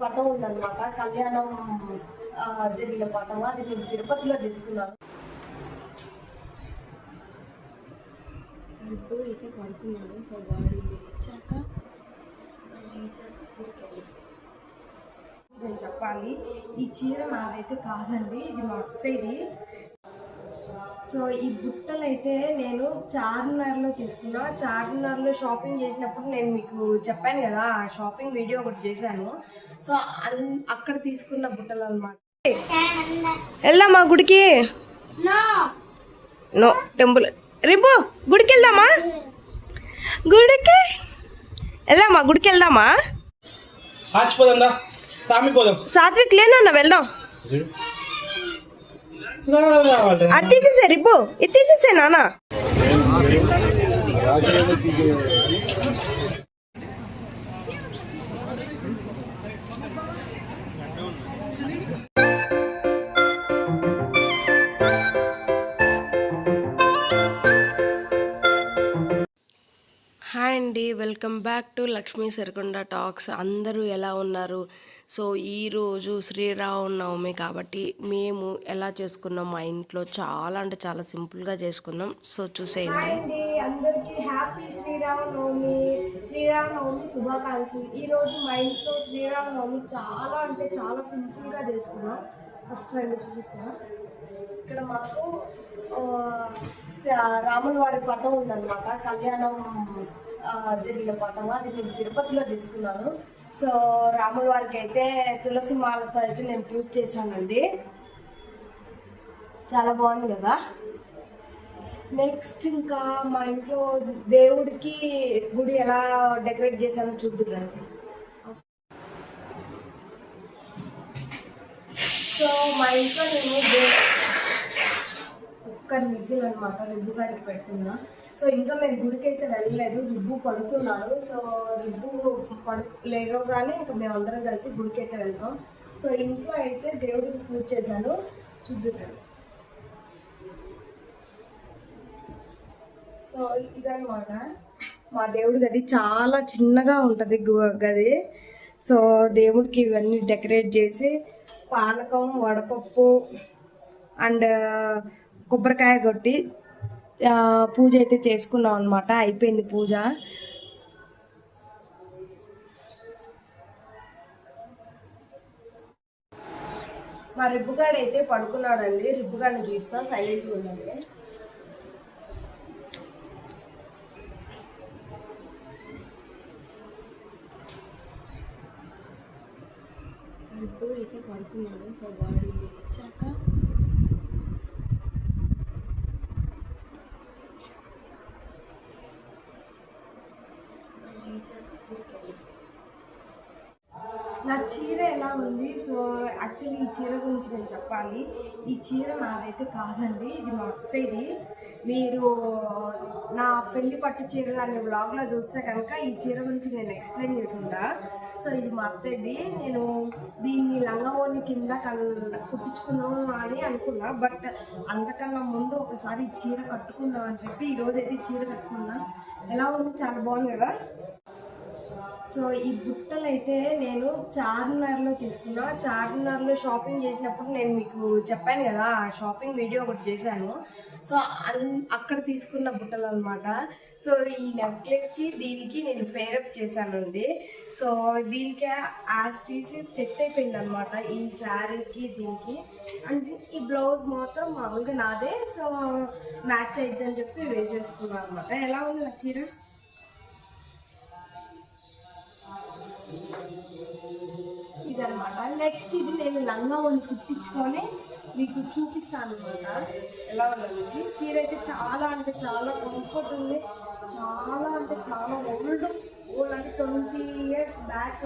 పటం ఉందన్నమాట. కళ్యాణం జరిగిన పటం అది నేను తిరుపతిలో తీసుకున్నాను. ఇప్పుడు అయితే పడుకున్నాడు సో వాడు లేచాక లేచాక నేను చెప్పాలి ఈ చీర నాదైతే కాదండి ఇది మా అత్తది సో ఈ బుట్టలు అయితే నేను చార్మినార్లో తీసుకున్నా. చార్మినార్లో షాపింగ్ చేసినప్పుడు నేను మీకు చెప్పాను కదా షాపింగ్ వీడియో ఒకటి చేశాను. సో అక్కడ తీసుకున్న బుట్టలు అనమాట వెళ్దామా గుడికి? నో. టెంపుల్. రేపు గుడికి వెళ్దామా? గుడికి? వెళ్దామా గుడికి వెళ్దామా? సాత్విక్ లేనన్నా వెళ్దాం. అది తీసేసే రిబ్బు ఇది తీసేసే నాన్న హాయ్ అండి welcome back to Lakshmi Sarikonda talks అందరూ ఎలా ఉన్నారు? సో ఈరోజు శ్రీరామనవమి కాబట్టి మేము ఎలా చేసుకున్నాం మా ఇంట్లో చాలా అంటే చాలా సింపుల్గా చేసుకున్నాం. సో చూసేయండి. అందరికీ హ్యాపీ శ్రీరామనవమి శ్రీరామనవమి శుభాకాంక్షలు. ఈరోజు మా ఇంట్లో శ్రీరామనవమి చాలా అంటే చాలా సింపుల్గా చేసుకున్నాం. ఫస్ట్ రెండు చూపిస్తాను. ఇక్కడ మాకు ఆ, రాముల వారి పటం ఉందన్నమాట. కళ్యాణం జరిగిన పటం. అది నేను తిరుపతిలో తీసుకున్నాను. సో రాముల వారికి అయితే తులసి మాలతో అయితే నేను పూజ చేశానండి. చాలా బాగుంది కదా? నెక్స్ట్ ఇంకా మా ఇంట్లో దేవుడికి గుడి ఎలా డెకరేట్ చేశానో చూద్దురండి. సో మా ఇంట్లో నేను కుక్కర్ విజిల్ అనమాట రిబ్బు కాడికి పెట్టుకున్నా సో ఇంకా మేము గుడికి అయితే వెళ్ళలేదు రిబ్బు పడుకున్నాడు సో రిబ్బు పడు లేవగానే ఇంకా మేము అందరం కలిసి గుడికి అయితే వెళ్తాం. సో ఇంట్లో అయితే దేవుడికి పూజ చేశాను. చూద్దాం సో ఇదనమాట మా దేవుడి గది చాలా చిన్నగా ఉంటుంది గది. సో దేవుడికి ఇవన్నీ డెకరేట్ చేసి పానకం వడపప్పు అండ్ కొబ్బరికాయ కొట్టి పూజ అయితే చేసుకున్నాం అనమాట అయిపోయింది పూజ. మా రిబ్బుగాడు అయితే పడుకున్నాడండి. రిబ్బుగాడిని చూస్తా సైలెంట్గా ఉండండి. రిబ్బు అయితే పడుకున్నాడు. సో వాడి లేచాక నా చీర ఎలా ఉంది? సో యాక్చువల్లీ ఈ చీర గురించి నేను చెప్పాలి. ఈ చీర నాదైతే కాదండి. ఇది మా అత్తది మీరు నా పెళ్ళి పట్టు చీరలు అనే బ్లాగ్లో చూస్తే కనుక ఈ చీర గురించి నేను ఎక్స్ప్లెయిన్ చేసి సో ఇది మా అత్తది నేను దీన్ని లంగమోని కింద కల్ అని అనుకున్నా. బట్ అంతకన్నా ముందు ఒకసారి చీర కట్టుకుందాం అని చెప్పి ఈరోజు అయితే చీర కట్టుకున్నా. ఎలా ఉంది? చాలా బాగుంది కదా? సో ఈ బుట్టలు అయితే నేను చార్మినార్లో తీసుకున్నా. చార్మినార్లో షాపింగ్ చేసినప్పుడు నేను మీకు చెప్పాను కదా ఆ షాపింగ్ వీడియో ఒకటి చేశాను. సో అన్- అక్కడ తీసుకున్న బుట్టలు అనమాట సో ఈ నెక్లెస్కి దీనికి నేను పేరప్ చేశానండి. సో దీనికి యాజ్ తీసి సెట్ అయిపోయింది అనమాట ఈ శారీకి దీనికి. అండ్ ఈ బ్లౌజ్ మాత్రం మామూలుగా నాదే. సో మ్యాచ్ అయిద్దని చెప్పి వేసేసుకున్నాను అనమాట ఎలా ఉంది నా చీర? నెక్స్ట్ ఇది నేను లంగా ఉంది కుట్టించుకొని మీకు చూపిస్తాను అనమాట ఎలా ఉన్నది చీర అయితే చాలా అంటే చాలా కంఫర్ట్ ఉంది. చాలా అంటే చాలా ఓల్డ్ ఓల్డ్ అంటే twenty years back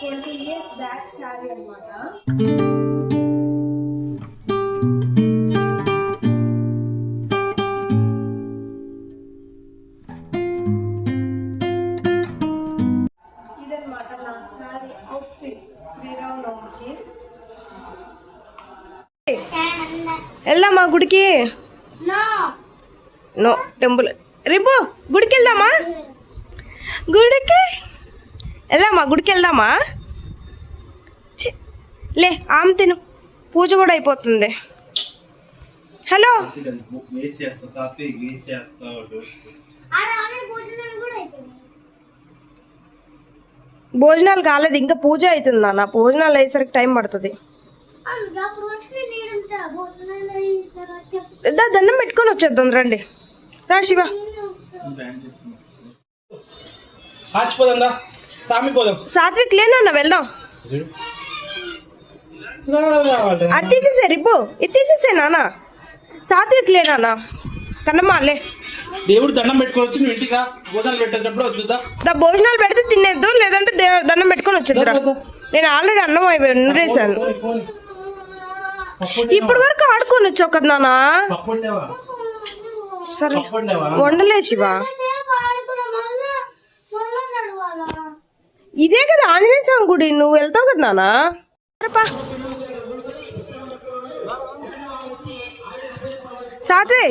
twenty years back sari అనమాట నో టెంపుల్ రిబ్బు గుడికి వెళ్దామా? గుడికి? వెళ్దామా? గుడికి వెళ్దామా? లే ఆమె తిను. పూజ కూడా అయిపోతుంది. హలో? భోజనాలు కాలేదు ఇంకా పూజ అవుతుంది నాన్న భోజనాలు అయ్యేసరికి టైం పడుతుంది. దండం పెట్టుకొని వచ్చేద్దాం రండి. రా శివ. సాత్విక్ లేనన్నా వెళ్దాం. అది తీసేసే రిబ్బు. ఇది తీసేసే నాన్న సాత్విక్ లేనా కన్నమ్మా లే. దేవుడు దండం పెట్టుకొని వచ్చి నువ్వు ఇంటికి భోజనాలు పెట్టేటప్పుడు వద్దుదా భోజనాలు పెడితే తినేద్దు లేదంటే దండం పెట్టుకొని వచ్చేద్దురా. నేను ఆల్రెడీ అన్నం అయిపోయాను ఫోన్ ఇప్పటి వరకు ఆడుకొని వచ్చావు కదా ఉండేవా సరే వండలే శివ. ఇదే కదా ఆంజనేయ స్వామి గుడి నువ్వు వెళ్తావు కదా నాన్న? సరేపా. సాత్వి.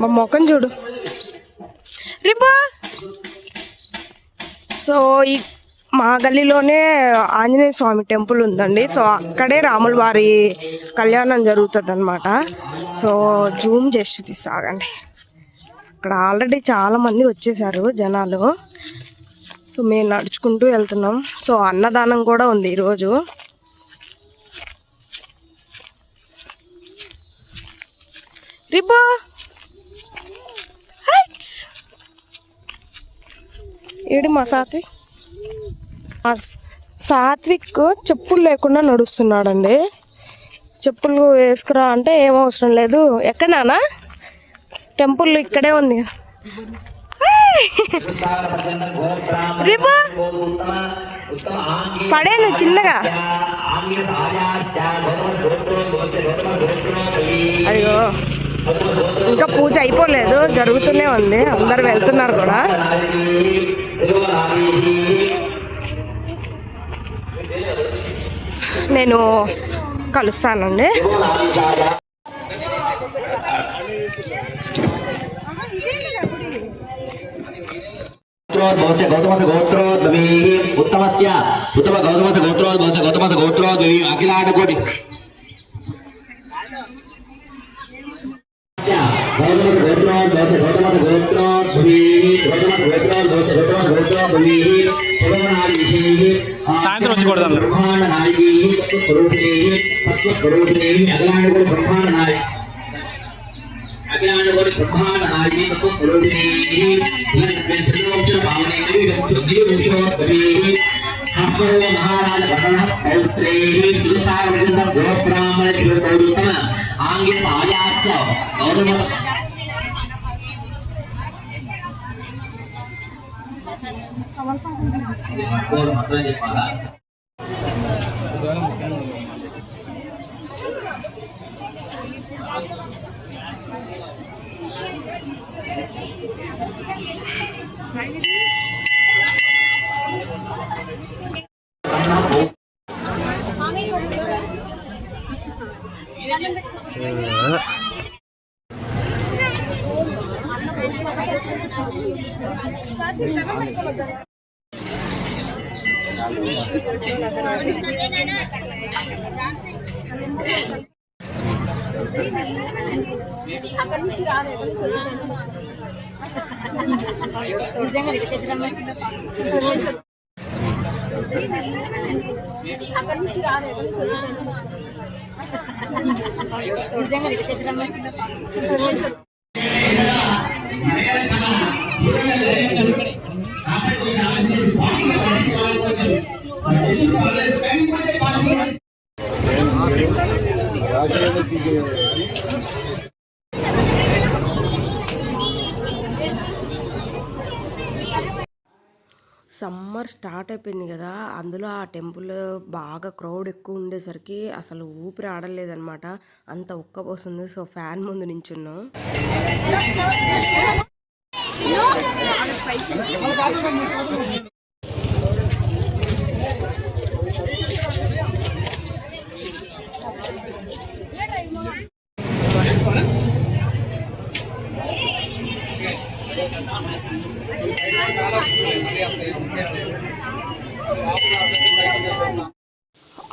మా మొఖం చూడు. రిపా. సో ఈ మా గల్లీలోనే ఆంజనేయ స్వామి టెంపుల్ ఉందండి. సో అక్కడే రాముల వారి కళ్యాణం జరుగుతుంది అనమాట సో జూమ్ చేసి చూపిస్తాగండి అక్కడ ఆల్రెడీ చాలామంది వచ్చేసారు జనాలు. సో మేము నడుచుకుంటూ వెళ్తున్నాం. సో అన్నదానం కూడా ఉంది ఈరోజు. రిబో ఏడు మా సాత్విక్ సాత్విక్ చెప్పులు లేకుండా నడుస్తున్నాడండి. చెప్పులు వేసుకురా అంటే ఏం అవసరం లేదు. ఎక్కడానా టెంపుల్ ఇక్కడే ఉంది. రేపు పడేను చిన్నగా. అయ్యో! ఇంకా పూజ అయిపోలేదు. జరుగుతూనే ఉంది. అందరు వెళ్తున్నారు కూడా. నేను కలుస్తానండి. గోత్రోద్భవస్య గౌతమస గోత్రోద్భవీ ఉత్తమస్య. ఉత్తమ గౌతమస గోత్రోద్భవస్య గౌతమస గోత్రోద్భవీ అఖిలాటకోటి గౌతమస గోత్రోద్భవస్య గౌతమస గోత్రోద్భవీ గౌతమస గోత్రోద్భవస్య గౌతమస గోత్రోద్భవీ సాయంత్రం వచ్చకూడదు అజ్ఞానవరి బ్రహ్మానాది తత్వస్వరూపిణి ఆంగ్య పాయాస్య గౌరవ নটরাজের মহারাজ నాయకి తత్వ స్వరూపిణి చంద్రోక్షర భావనేవి విముక్షోద్భవి హర్షో మహారాజ భటన పౌత్రే త్రిసార సమ్మర్ స్టార్ట్ అయిపోయింది కదా అందులో ఆ టెంపుల్ బాగా క్రౌడ్ ఎక్కువ ఉండేసరికి అసలు ఊపిరి ఆడలేదనమాట అంత ఉక్కపోస్తుంది సో ఫ్యాన్ ముందు నించున్నాం.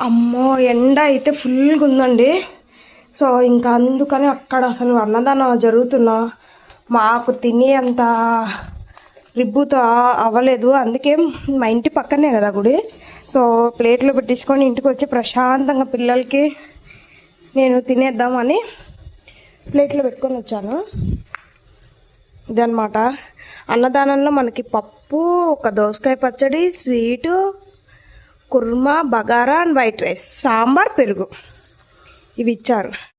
అమ్మో ఎండ అయితే ఫుల్గా ఉందండి. సో ఇంకా అందుకని అక్కడ అసలు అన్నదానం జరుగుతున్నా. మాకు తినే అంత రిబ్బుతో అవ్వలేదు. అందుకే మా ఇంటి పక్కనే కదా గుడి. సో ప్లేట్లో పెట్టించుకొని ఇంటికి వచ్చి ప్రశాంతంగా పిల్లలకి నేను తినేద్దామని ప్లేట్లో పెట్టుకొని వచ్చాను. ఇదన్నమాట. అన్నదానంలో మనకి పప్పు ఒక దోసకాయ పచ్చడి sweet kurma bagara and white rice. Sambar పెరుగు. ఇవి ఇచ్చారు.